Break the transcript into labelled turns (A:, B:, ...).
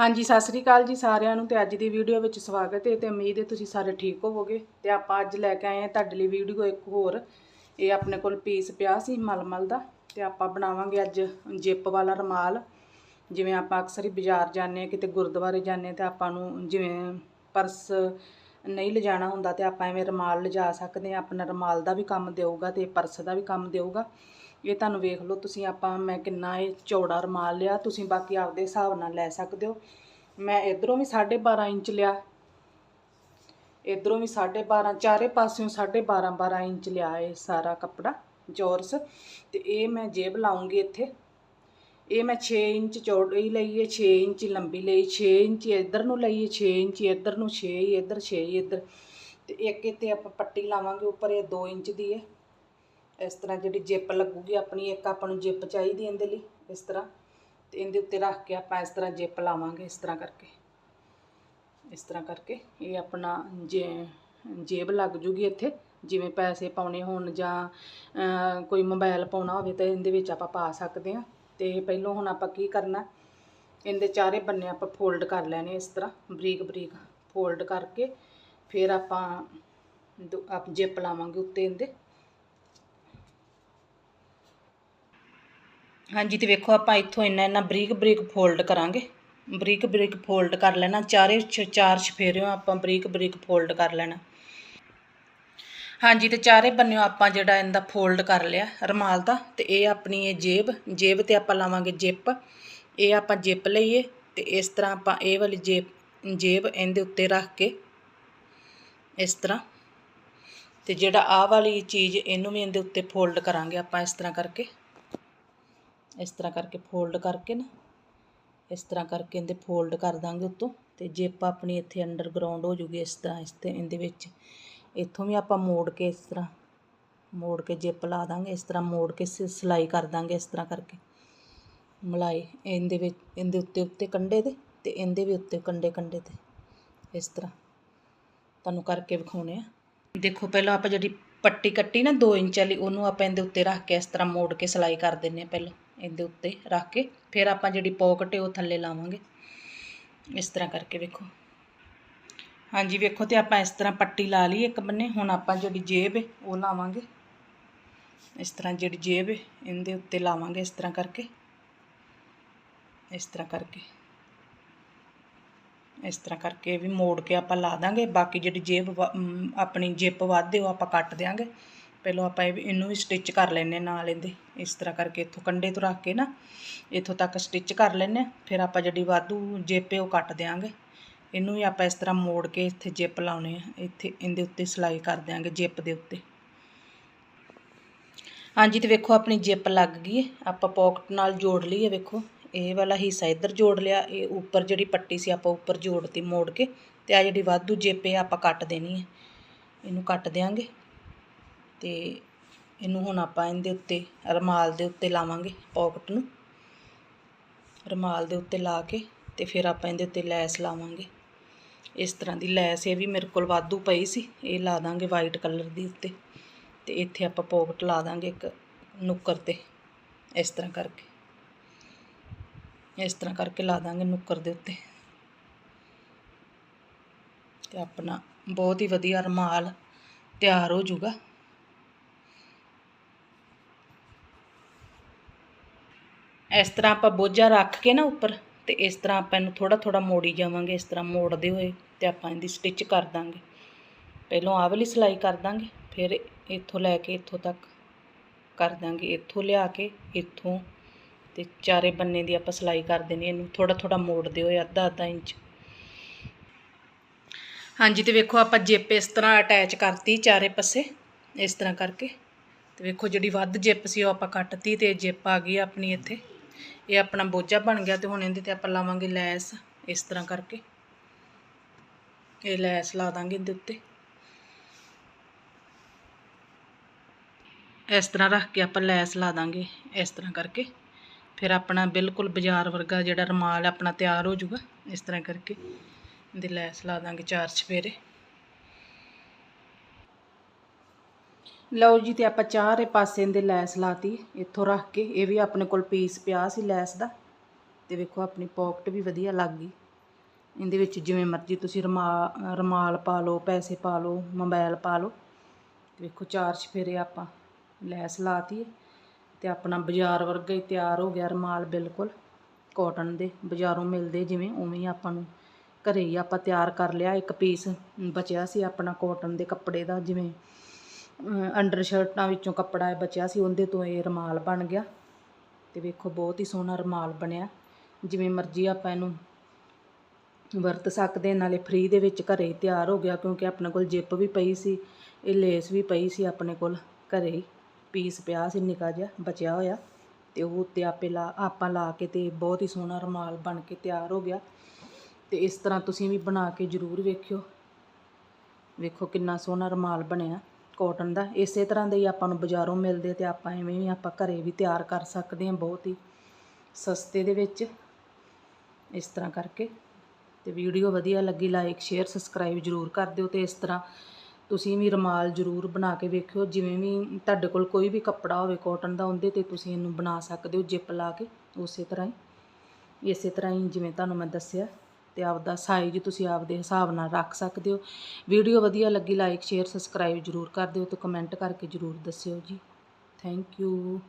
A: ਹਾਂਜੀ, ਸਤਿ ਸ੍ਰੀ ਅਕਾਲ ਜੀ ਸਾਰਿਆਂ ਨੂੰ ਤੇ ਅੱਜ ਦੀ ਵੀਡੀਓ ਵਿੱਚ ਸਵਾਗਤ ਹੈ ਤੇ ਉਮੀਦ ਹੈ ਤੁਸੀਂ ਸਾਰੇ ਠੀਕ ਹੋਵੋਗੇ ਤੇ ਆਪਾਂ ਅੱਜ ਲੈ ਕੇ ਆਏ ਹਾਂ ਤੁਹਾਡੇ ਲਈ ਵੀਡੀਓ ਇੱਕ ਹੋਰ। ਇਹ ਆਪਣੇ ਕੋਲ ਪੀਸ ਪਿਆ ਸੀ ਮਲਮਲ ਦਾ ਤੇ ਆਪਾਂ ਬਣਾਵਾਂਗੇ ਅੱਜ ਜਿਪ ਵਾਲਾ ਰਮਾਲ। ਜਿਵੇਂ ਆਪਾਂ ਅਕਸਰ ਹੀ ਬਾਜ਼ਾਰ ਜਾਂਦੇ ਹਾਂ, ਕਿਤੇ ਗੁਰਦੁਆਰੇ ਜਾਂਦੇ ਹਾਂ ਤੇ ਆਪਾਂ ਨੂੰ ਜਿਵੇਂ ਪਰਸ ਨਹੀਂ ਲਿਜਾਣਾ ਹੁੰਦਾ ਤੇ ਆਪਾਂ ਐਵੇਂ ਰਮਾਲ ਲਿਜਾ ਸਕਦੇ ਹਾਂ, ਆਪਣਾ ਰਮਾਲ ਦਾ ਵੀ ਕੰਮ ਦੇਊਗਾ ਤੇ ਪਰਸ ਦਾ ਵੀ ਕੰਮ ਦੇਊਗਾ। ਇਹ ਤੁਹਾਨੂੰ ਵੇਖ ਲਓ, ਤੁਸੀਂ ਆਪਾਂ, ਮੈਂ ਕਿੰਨਾ ਇਹ ਚੌੜਾ ਰਮਾਲ ਲਿਆ, ਤੁਸੀਂ ਬਾਕੀ ਆਪਦੇ ਹਿਸਾਬ ਨਾਲ ਲੈ ਸਕਦੇ ਹੋ। ਮੈਂ ਇਧਰੋਂ ਵੀ 12.5 ਇੰਚ ਲਿਆ। ਇਧਰੋਂ ਵੀ 12.5 ਚਾਰੇ ਪਾਸਿਓਂ 12.5 12 ਇੰਚ ਲਿਆ ਇਹ ਸਾਰਾ ਕੱਪੜਾ, ਜ਼ੋਰਸ। ਤੇ ਇਹ ਮੈਂ ਜੇਬ ਲਾਉਂਗੀ ਇੱਥੇ। ਇਹ ਮੈਂ 6 ਇੰਚ ਚੌੜੀ ਲਈ ਹੈ 6 ਇੰਚ ਲੰਬੀ ਲਈ 6 ਇੰਚ ਇੱਧਰ ਨੂੰ ਲਈ ਹੈ 6 ਇੰਚ ਇੱਧਰ ਨੂੰ 6 ਹੀ ਇੱਧਰ 6 ਹੀ ਇੱਧਰ। ਤੇ ਇੱਕ ਇੱਥੇ ਆਪਾਂ ਪੱਟੀ ਲਾਵਾਂਗੇ, ਉੱਪਰ ਇਹ 2 ਇੰਚ ਦੀ ਹੈ ਇਸ ਤਰ੍ਹਾਂ ਜਿਹੜੀ ਜਿੱਪ ਲੱਗੂਗੀ, ਆਪਣੀ ਇੱਕ ਆਪਾਂ ਨੂੰ ਜਿੱਪ ਚਾਹੀਦੀ ਇਹਦੇ ਲਈ, ਇਸ ਤਰ੍ਹਾਂ। ਤੇ ਇਹਦੇ ਉੱਤੇ ਰੱਖ ਕੇ ਆਪਾਂ ਇਸ ਤਰ੍ਹਾਂ ਜਿੱਪ ਲਾਵਾਂਗੇ, ਇਸ ਤਰ੍ਹਾਂ ਕਰਕੇ। ਇਸ ਤਰ੍ਹਾਂ ਕਰਕੇ ਇਹ ਆਪਣਾ ਜੇ, ਜੇਬ ਲੱਗ ਜੂਗੀ ਇੱਥੇ। ਜਿਵੇਂ ਪੈਸੇ ਪਾਉਣੇ ਹੋਣ ਜਾਂ ਕੋਈ ਮੋਬਾਈਲ ਪਾਉਣਾ ਹੋਵੇ ਤਾਂ ਇਹਦੇ ਵਿੱਚ ਆਪਾਂ ਪਾ ਸਕਦੇ ਹਾਂ। ਤੇ ਪਹਿਲੋਂ ਹੁਣ ਆਪਾਂ ਕੀ ਕਰਨਾ, ਇਹਦੇ ਚਾਰੇ ਬੰਨੇ ਆਪਾਂ ਫੋਲਡ ਕਰ ਲੈਣੇ ਇਸ ਤਰ੍ਹਾਂ, ਬਰੀਕ ਬਰੀਕ। ਫੋਲਡ ਕਰਕੇ ਫਿਰ ਆਪਾਂ ਦੋ- ਆਪ ਜਿੱਪ ਲਾਵਾਂਗੇ ਉੱਤੇ ਇਹਦੇ। ਹਾਂਜੀ ਤੇ ਵੇਖੋ ਆਪਾਂ ਇੱਥੋਂ ਇੰਨਾ ਇੰਨਾ ਬਰੀਕ ਬਰੀਕ ਫੋਲਡ ਕਰਾਂਗੇ। ਬਰੀਕ ਬਰੀਕ ਫੋਲਡ ਕਰ ਲੈਣਾ, ਚਾਰੇ ਛ- ਚਾਰ ਛਫੇਰਿਓ ਆਪਾਂ ਬਰੀਕ ਬਰੀਕ ਫੋਲਡ ਕਰ ਲੈਣਾ। ਹਾਂਜੀ ਤੇ ਚਾਰੇ ਬੰਨਿਓ ਆਪਾਂ ਜਿਹੜਾ ਇਹਦਾ ਫੋਲਡ ਕਰ ਲਿਆ ਰਮਾਲ ਦਾ ਤੇ ਇਹ ਆਪਣੀ ਇਹ ਜੇਬ ਜੇਬ ਤੇ ਆਪਾਂ ਲਾਵਾਂਗੇ ਜਿਪ। ਇਹ ਆਪਾਂ ਜਿਪ ਲਈਏ ਤੇ ਇਸ ਤਰ੍ਹਾਂ ਆਪਾਂ ਇਹ ਵਾਲੀ ਜੇਬ ਜੇਬ ਇਹਦੇ ਉੱਤੇ ਰੱਖ ਕੇ ਇਸ ਤਰ੍ਹਾਂ ਤੇ ਜਿਹੜਾ ਆਹ ਵਾਲੀ ਚੀਜ਼ ਇਹਨੂੰ ਵੀ ਇਹਦੇ ਉੱਤੇ ਫੋਲਡ ਕਰਾਂਗੇ ਆਪਾਂ ਇਸ ਤਰ੍ਹਾਂ ਕਰਕੇ। ਇਸ ਤਰ੍ਹਾਂ ਕਰਕੇ ਫੋਲਡ ਕਰਕੇ ਨਾ, ਇਸ ਤਰ੍ਹਾਂ ਕਰਕੇ ਇਹਦੇ ਫੋਲਡ ਕਰ ਦਾਂਗੇ ਉੱਤੋਂ। ਤੇ ਜਿਪ ਆਪਣੀ ਇੱਥੇ ਅੰਡਰਗਰਾਉਂਡ ਹੋ ਜੂਗੀ ਇਸ ਤਰ੍ਹਾਂ, ਇਸ ਤੇ ਇਹਦੇ ਵਿੱਚ, ਇੱਥੋਂ ਵੀ ਆਪਾਂ ਮੋੜ ਕੇ ਇਸ ਤਰ੍ਹਾਂ, ਮੋੜ ਕੇ ਜਿਪ ਲਾ ਦਾਂਗੇ, ਇਸ ਤਰ੍ਹਾਂ ਮੋੜ ਕੇ ਸ- ਸਿਲਾਈ ਕਰ ਦਾਂਗੇ ਇਸ ਤਰ੍ਹਾਂ ਕਰਕੇ। ਮਲਾਈ ਇਹਦੇ ਵਿੱਚ, ਇਹਦੇ ਉੱਤੇ ਉੱਤੇ ਕੰਡੇ ਦੇ ਤੇ ਇਹਦੇ ਵੀ ਉੱਤੇ ਕੰਡੇ ਕੰਡੇ ਤੇ, ਇਸ ਤਰ੍ਹਾਂ। ਤੁਹਾਨੂੰ ਕਰਕੇ ਵਿਖਾਉਣੇ ਆ। ਦੇਖੋ ਪਹਿਲਾਂ ਆਪਾਂ ਜਿਹੜੀ ਪੱਟੀ ਕੱਟੀ ਨਾ 2 ਇੰਚ ਵਾਲੀ, ਉਹਨੂੰ ਆਪਾਂ ਇਹਦੇ ਉੱਤੇ ਰੱਖ ਕੇ ਇਸ ਤਰ੍ਹਾਂ ਮੋੜ ਕੇ ਸਿਲਾਈ ਕਰ ਦਿੰਨੇ ਆ ਪਹਿਲਾਂ। ਇਹਦੇ ਉੱਤੇ ਰੱਖ ਕੇ, ਫਿਰ ਆਪਾਂ ਜਿਹੜੀ ਪੌਕਟ ਹੈ ਉਹ ਥੱਲੇ ਲਾਵਾਂਗੇ। ਇਸ ਤਰ੍ਹਾਂ ਕਰਕੇ ਵੇਖੋ। ਹਾਂਜੀ, ਵੇਖੋ ਤੇ ਆਪਾਂ ਇਸ ਤਰ੍ਹਾਂ ਪੱਟੀ ਲਾ ਲਈ ਇੱਕ ਬੰਨੇ, ਹੁਣ ਆਪਾਂ ਜਿਹੜੀ ਜੇਬ ਹੈ ਉਹ ਲਾਵਾਂਗੇ। ਇਸ ਤਰ੍ਹਾਂ ਜਿਹੜੀ ਜੇਬ ਹੈ, ਇਹਦੇ ਉੱਤੇ ਲਾਵਾਂਗੇ ਇਸ ਤਰ੍ਹਾਂ ਕਰਕੇ। ਇਸ ਤਰ੍ਹਾਂ ਕਰਕੇ। ਇਸ ਤਰ੍ਹਾਂ ਕਰਕੇ ਵੀ ਮੋੜ ਕੇ ਆਪਾਂ ਲਾ ਦਾਂਗੇ, ਬਾਕੀ ਜਿਹੜੀ ਜੇਬ ਵਾ- ਆਪਣੀ ਜਿੱਪ ਵੱਧਦੇ ਉਹ ਆਪਾਂ ਕੱਟ ਦਿਆਂਗੇ। ਪਹਿਲਾਂ ਆਪਾਂ ਇਹ ਵੀ- ਇਹਨੂੰ ਵੀ ਸਟਿਚ ਕਰ ਲੈਨੇ ਨਾਲ ਇਹਦੇ। ਇਸ ਤਰ੍ਹਾਂ ਕਰਕੇ ਇੱਥੋਂ ਕੰਡੇ ਤੋਂ ਰੱਖ ਕੇ ਨਾ, ਇੱਥੋਂ ਤੱਕ ਸਟਿਚ ਕਰ ਲੈਨੇ ਫਿਰ ਆਪਾਂ ਜਿਹੜੀ ਵਾਧੂ ਜਿਪ ਹੈ ਉਹ ਕੱਟ ਦਿਆਂਗੇ। ਇਹਨੂੰ ਵੀ ਆਪਾਂ ਇਸ ਤਰ੍ਹਾਂ ਮੋੜ ਕੇ ਇੱਥੇ ਜਿਪ ਲਾਉਣੇ ਆ। ਇੱਥੇ ਇਹਦੇ ਉੱਤੇ ਸਿਲਾਈ ਕਰ ਦਿਆਂਗੇ ਜਿਪ ਦੇ ਉੱਤੇ। ਹਾਂਜੀ, ਤੇ ਵੇਖੋ ਆਪਣੀ ਜਿਪ ਲੱਗ ਗਈ ਹੈ ਆਪਾਂ ਪੌਕਟ ਨਾਲ ਜੋੜ ਲਈ ਹੈ ਵੇਖੋ। ਇਹ ਵਾਲਾ ਹਿੱਸਾ ਇੱਧਰ ਜੋੜ ਲਿਆ। ਇਹ ਉੱਪਰ ਜਿਹੜੀ ਪੱਟੀ ਸੀ ਆਪਾਂ ਉੱਪਰ ਜੋੜਤੀ ਮੋੜ ਕੇ। ਤੇ ਆ ਜਿਹੜੀ ਵਾਧੂ ਜਿਪ ਹੈ ਆਪਾਂ ਕੱਟ ਦੇਣੀ ਹੈ ਇਹਨੂੰ ਕੱਟ ਦਿਆਂਗੇ। ਤੇ ਇਹਨੂੰ ਹੁਣ ਆਪਾਂ ਇਹਦੇ ਉੱਤੇ ਰਮਾਲ ਦੇ ਉੱਤੇ ਲਾਵਾਂਗੇ ਪੌਕਟ ਨੂੰ। ਰਮਾਲ ਦੇ ਉੱਤੇ ਲਾ ਕੇ ਤੇ ਫਿਰ ਆਪਾਂ ਇਹਦੇ ਉੱਤੇ ਲੈਸ ਲਾਵਾਂਗੇ। ਇਸ ਤਰ੍ਹਾਂ ਦੀ ਲੈਸ ਇਹ ਵੀ ਮੇਰੇ ਕੋਲ ਵਾਧੂ ਪਈ ਸੀ, ਇਹ ਲਾ ਦਾਂਗੇ ਵਾਈਟ ਕਲਰ ਦੀ ਉੱਤੇ ਤੇ ਇੱਥੇ ਆਪਾਂ ਪੌਕਟ ਲਾ ਦਾਂਗੇ ਇੱਕ ਨੁੱਕਰ ਤੇ ਇਸ ਤਰ੍ਹਾਂ ਕਰਕੇ। ਇਸ ਤਰ੍ਹਾਂ ਕਰਕੇ ਲਾ ਦਾਂਗੇ ਨੁੱਕਰ ਦੇ ਉੱਤੇ। ਤੇ ਆਪਣਾ ਬਹੁਤ ਹੀ ਵਧੀਆ ਰੁਮਾਲ ਤਿਆਰ ਹੋ ਜਾਊਗਾ ਇਸ ਤਰ੍ਹਾਂ ਆਪਾਂ ਬੋਝਾ ਰੱਖ ਕੇ ਨਾ ਉੱਪਰ, ਤੇ ਇਸ ਤਰ੍ਹਾਂ ਆਪਾਂ ਇਹਨੂੰ ਥੋੜਾ ਥੋੜਾ ਮੋੜੀ ਜਾਵਾਂਗੇ, ਇਸ ਤਰ੍ਹਾਂ ਮੋੜਦੇ ਹੋਏ ਤੇ ਆਪਾਂ ਇਹਦੀ ਸਟਿਚ ਕਰ ਦਾਂਗੇ। ਪਹਿਲਾਂ ਆਹ ਵਾਲੀ ਸਿਲਾਈ ਕਰ ਦਾਂਗੇ, ਫਿਰ ਇੱਥੋਂ ਲੈ ਕੇ ਇੱਥੋਂ ਤੱਕ ਕਰ ਦਾਂਗੇ। ਇੱਥੋਂ ਲਿਆ ਕੇ, ਇੱਥੋਂ ਤੇ ਚਾਰੇ ਬੰਨੇ ਦੀ ਆਪਾਂ ਸਿਲਾਈ ਕਰ ਦੇਣੀ ਇਹਨੂੰ ਥੋੜਾ ਥੋੜਾ ਮੋੜਦੇ ਹੋਏ ਅੱਧਾ ਅੱਧਾ ਇੰਚ। ਹਾਂਜੀ, ਤੇ ਵੇਖੋ ਆਪਾਂ ਜਿਪ ਇਸ ਤਰ੍ਹਾਂ ਅਟੈਚ ਕਰਤੀ ਚਾਰੇ ਪਾਸੇ, ਇਸ ਤਰ੍ਹਾਂ ਕਰਕੇ। ਤੇ ਵੇਖੋ ਜਿਹੜੀ ਵੱਧ ਜਿਪ ਸੀ ਉਹ ਆਪਾਂ ਕੱਟਤੀ ਤੇ ਜਿਪ ਆ ਗਈ ਆਪਣੀ ਇੱਥੇ। ਇਹ ਆਪਣਾ ਬੋਝਾ ਬਣ ਗਿਆ ਤੇ ਹੁਣ ਇਹਦੇ ਤੇ ਆਪਾਂ ਲਾਵਾਂਗੇ ਲੈਸ ਇਸ ਤਰ੍ਹਾਂ ਕਰਕੇ। ਇਹ ਲੈਸ ਲਾ ਦਾਂਗੇ ਇਹਦੇ ਉੱਤੇ। ਇਸ ਤਰ੍ਹਾਂ ਰੱਖ ਕੇ ਆਪਾਂ ਲੈਸ ਲਾ ਦਾਂਗੇ ਇਸ ਤਰ੍ਹਾਂ ਕਰਕੇ। ਫਿਰ ਆਪਣਾ ਬਿਲਕੁਲ ਬਾਜ਼ਾਰ ਵਰਗਾ ਜਿਹੜਾ ਰਮਾਲ ਆਪਣਾ ਤਿਆਰ ਹੋ ਜਾਊਗਾ ਇਸ ਤਰ੍ਹਾਂ ਕਰਕੇ। ਇਹਦੇ ਲੈਸ ਲਾ ਦਾਂਗੇ ਚਾਰ ਚਫੇਰੇ। ਲਓ ਜੀ ਤੇ ਆਪਾਂ ਚਾਰੇ ਪਾਸੇ ਇਹਦੇ ਲੈਸ ਲਾਤੀ, ਇੱਥੋਂ ਰੱਖ ਕੇ। ਇਹ ਵੀ ਆਪਣੇ ਕੋਲ ਪੀਸ ਪਿਆ ਸੀ ਲੈਸ ਦਾ। ਤੇ ਵੇਖੋ ਆਪਣੀ ਪੌਕਟ ਵੀ ਵਧੀਆ ਲੱਗ ਗਈ। ਇਹਦੇ ਵਿੱਚ ਜਿਵੇਂ ਮਰਜ਼ੀ ਤੁਸੀਂ ਰਮਾ, ਰਮਾਲ ਪਾ ਲਓ, ਪੈਸੇ ਪਾ ਲਓ, ਮੋਬਾਈਲ ਪਾ ਲਓ। ਵੇਖੋ ਚਾਰ ਛਫੇਰੇ ਆਪਾਂ ਲੈਸ ਲਾਤੀ ਤੇ ਆਪਣਾ ਬਾਜ਼ਾਰ ਵਰਗਾ ਹੀ ਤਿਆਰ ਹੋ ਗਿਆ ਰਮਾਲ ਬਿਲਕੁਲ। ਕਾਟਨ ਦੇ ਬਾਜ਼ਾਰੋਂ ਮਿਲਦੇ ਜਿਵੇਂ ਉਵੇਂ ਹੀ ਆਪਾਂ ਨੂੰ ਘਰੇ ਹੀ ਆਪਾਂ ਤਿਆਰ ਕਰ ਲਿਆ। ਇੱਕ ਪੀਸ ਬਚਿਆ ਸੀ ਆਪਣਾ ਕਾਟਨ ਦੇ ਕੱਪੜੇ ਦਾ, ਜਿਵੇਂ ਅੰਡਰ ਸ਼ਰਟਾਂ ਵਿੱਚੋਂ ਕੱਪੜਾ ਬਚਿਆ ਸੀ, ਉਹਦੇ ਤੋਂ ਇਹ ਰਮਾਲ ਬਣ ਗਿਆ। ਤੇ ਵੇਖੋ, ਬਹੁਤ ਹੀ ਸੋਹਣਾ ਰਮਾਲ ਬਣਿਆ। ਜਿਵੇਂ ਮਰਜ਼ੀ ਆਪਾਂ ਇਹਨੂੰ ਵਰਤ ਸਕਦੇ ਨਾਲੇ ਫ੍ਰੀ ਦੇ ਵਿੱਚ ਘਰੇ ਹੀ ਤਿਆਰ ਹੋ ਗਿਆ, ਕਿਉਂਕਿ ਆਪਣੇ ਕੋਲ ਜਿੱਪ ਵੀ ਪਈ ਸੀ, ਇਹ ਲੇਸ ਵੀ ਪਈ ਸੀ ਆਪਣੇ ਕੋਲ ਘਰੇ ਹੀ। ਪੀਸ ਪਿਆ ਸੀ, ਨਿੱਕਾ ਜਿਹਾ, ਬਚਿਆ ਹੋਇਆ। ਤੇ ਉਹ ਉੱਤੇ ਆਪੇ ਲਾ, ਆਪਾਂ ਲਾ ਕੇ ਤੇ ਬਹੁਤ ਹੀ ਸੋਹਣਾ ਰੁਮਾਲ ਬਣ ਕੇ ਤਿਆਰ ਹੋ ਗਿਆ। ਤੇ ਇਸ ਤਰ੍ਹਾਂ ਤੁਸੀਂ ਵੀ ਬਣਾ ਕੇ ਜ਼ਰੂਰ ਵੇਖਿਓ। ਵੇਖੋ ਕਿੰਨਾ ਸੋਹਣਾ ਰੁਮਾਲ ਬਣਿਆ। ਕਾਟਨ ਦਾ। ਇਸੇ ਤਰ੍ਹਾਂ ਦੇ ਹੀ ਆਪਾਂ ਨੂੰ ਬਾਜ਼ਾਰੋਂ ਮਿਲਦੇ ਤੇ ਆਪਾਂ ਐਵੇਂ ਵੀ ਆਪਾਂ ਘਰੇ ਵੀ ਤਿਆਰ ਕਰ ਸਕਦੇ ਹਾਂ ਬਹੁਤ ਹੀ ਸਸਤੇ ਦੇ ਵਿੱਚ। ਇਸ ਤਰ੍ਹਾਂ ਕਰਕੇ ਤੇ ਵੀਡੀਓ ਵਧੀਆ ਲੱਗੀ ਲਾਈਕ ਸ਼ੇਅਰ ਸਬਸਕ੍ਰਾਈਬ ਜ਼ਰੂਰ ਕਰ ਦਿਓ ਤੇ ਇਸ ਤਰ੍ਹਾਂ ਤੁਸੀਂ ਵੀ ਰੁਮਾਲ ਜ਼ਰੂਰ ਬਣਾ ਕੇ ਵੇਖਿਓ। ਜਿਵੇਂ ਵੀ ਤੁਹਾਡੇ ਕੋਲ ਕੋਈ ਵੀ ਕੱਪੜਾ ਹੋਵੇ ਕਾਟਨ ਦਾ, ਉਹਦੇ ਤੇ ਤੁਸੀਂ ਇਹਨੂੰ ਬਣਾ ਸਕਦੇ ਹੋ ਜਿਪ ਲਾ ਕੇ, ਉਸੇ ਤਰ੍ਹਾਂ ਹੀ। ਇਸੇ ਤਰ੍ਹਾਂ ਹੀ ਜਿਵੇਂ ਤੁਹਾਨੂੰ ਮੈਂ ਦੱਸਿਆ। ਅਤੇ ਆਪਦਾ ਸਾਈਜ਼ ਤੁਸੀਂ ਆਪਦੇ ਹਿਸਾਬ ਨਾਲ ਰੱਖ ਸਕਦੇ ਹੋ। ਵੀਡੀਓ ਵਧੀਆ ਲੱਗੀ ਲਾਈਕ ਸ਼ੇਅਰ ਸਬਸਕ੍ਰਾਈਬ ਜ਼ਰੂਰ ਕਰ ਦਿਓ ਅਤੇ ਕਮੈਂਟ ਕਰਕੇ ਜ਼ਰੂਰ ਦੱਸਿਓ ਜੀ। Thank you